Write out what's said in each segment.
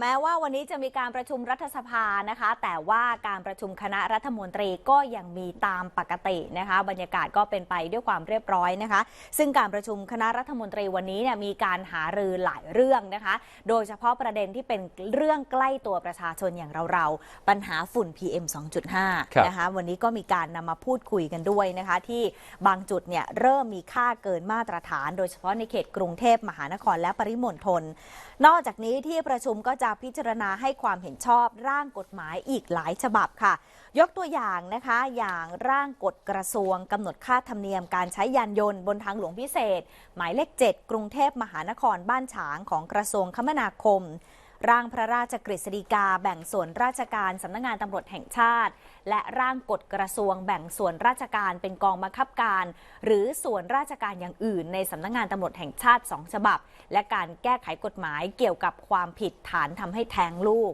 แม้ว่าวันนี้จะมีการประชุมรัฐสภานะคะ แต่ว่าการประชุมคณะรัฐมนตรีก็ยังมีตามปกตินะคะ บรรยากาศก็เป็นไปด้วยความเรียบร้อยนะคะ ซึ่งการประชุมคณะรัฐมนตรีวันนี้เนี่ยมีการหารือหลายเรื่องนะคะ โดยเฉพาะประเด็นที่เป็นเรื่องใกล้ตัวประชาชนอย่างเราๆปัญหาฝุ่น PM 2.5 นะคะ วันนี้ก็มีการนำมาพูดคุยกันด้วยนะคะ ที่บางจุดเนี่ยเริ่มมีค่าเกินมาตรฐาน โดยเฉพาะในเขตกรุงเทพมหานครและปริมณฑลนอกจากนี้ที่ประชุมก็จะพิจารณาให้ความเห็นชอบร่างกฎหมายอีกหลายฉบับค่ะ ยกตัวอย่างนะคะอย่างร่างกฎกระทรวงกำหนดค่าธรรมเนียมการใช้ยานยนต์บนทางหลวงพิเศษ หมายเลข 7 กรุงเทพมหานครบ้านฉางของกระทรวงคมนาคม ร่างพระราชกฤษฎีกา แบ่งส่วนราชการสำนักงานตำรวจแห่งชาติ และร่างกฎกระทรวงแบ่งส่วนราชการเป็นกองบังคับการ หรือส่วนราชการอย่างอื่น ในสำนักงานตำรวจแห่งชาติ 2 ฉบับ และการแก้ไขกฎหมายเกี่ยวกับความผิดฐานทำให้แท้งลูก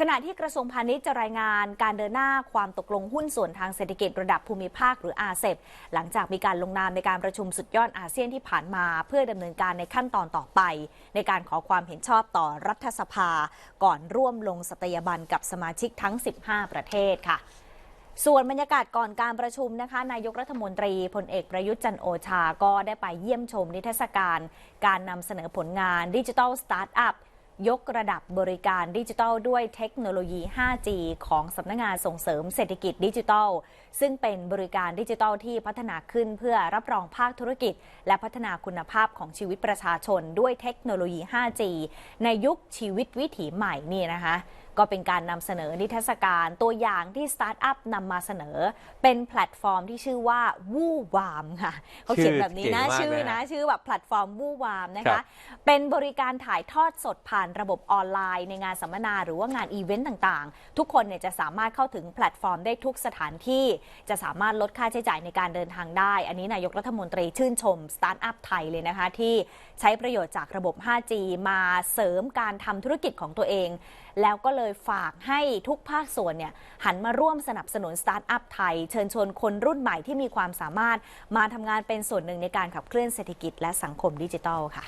ขณะที่กระทรวงพาณิชย์จะรายงานการเดินหน้าความตกลงหุ้นส่วนทางเศรษฐกิจระดับภูมิภาคหรืออาเซบหลังจากมีการลงนามในการประชุมสุดยอดอาเซียนที่ผ่านมา เพื่อดำเนินการในขั้นตอนต่อไป ในการขอความเห็นชอบต่อรัฐสภา ก่อนร่วมลงสตยาบันกับสมาชิกทั้ง 15 ประเทศค่ะส่วนบรรยากาศก่อนการประชุมนะคะ นายกรัฐมนตรีพลเอกประยุทธ์จันโอชาก็ได้ไปเยี่ยมชมนิทรรศการ การนำเสนอผลงานดิจิทัลสตาร์ทอัพ ยกระดับบริการดิจิทัลด้วยเทคโนโลยี 5G ของสำนักงงานส่งเสริมเศรษฐกิจดิจิทัล ซึ่งเป็นบริการดิจิทัลที่พัฒนาขึ้นเพื่อรับรองภาคธุรกิจ และพัฒนาคุณภาพของชีวิตประชาชนด้วยเทคโนโลยี 5G ในยุคชีวิตวิถีใหม่นี่นะคะ ก็เป็นการนำเสนอนิทรรศการตัวอย่างที่สตาร์ทอัพนำมาเสนอ เป็นแพลตฟอร์มที่ชื่อว่าวูวามค่ะเขาเขียนแบบนี้นะชื่ชื่ออเก๋มากเลยนะนะ ชื่อแบบแพลตฟอร์มวูวามนะครัคะบเป็นบริการถ่ายทอดสดผ่านระบบออนไลน์ในงานสัมมนาหรือว่างานอีเวนต์ต่างๆ ทุกคนเนี่ยจะสามารถเข้าถึงแพลตฟอร์มได้ทุกสถานที่ จะสามารถลดค่าใช้จ่ายในการเดินทางได้ อันนี้นายกรัฐมนตรีชื่นชมสตาร์ทอัพไทยเลยนะคะที่ใช้ประโยชน์จากระบบ 5G มาเสริมการทำธุรกิจของตัวเอง แล้วก็เลยฝากให้ทุกภาคส่วนเนี่ยหันมาร่วมสนับสนุนสตาร์ทอัพไทย เชิญชวนคนรุ่นใหม่ที่มีความสามารถมาทำงานเป็นส่วนหนึ่งในการขับเคลื่อนเศรษฐกิจและสังคมดิจิทัลค่ะ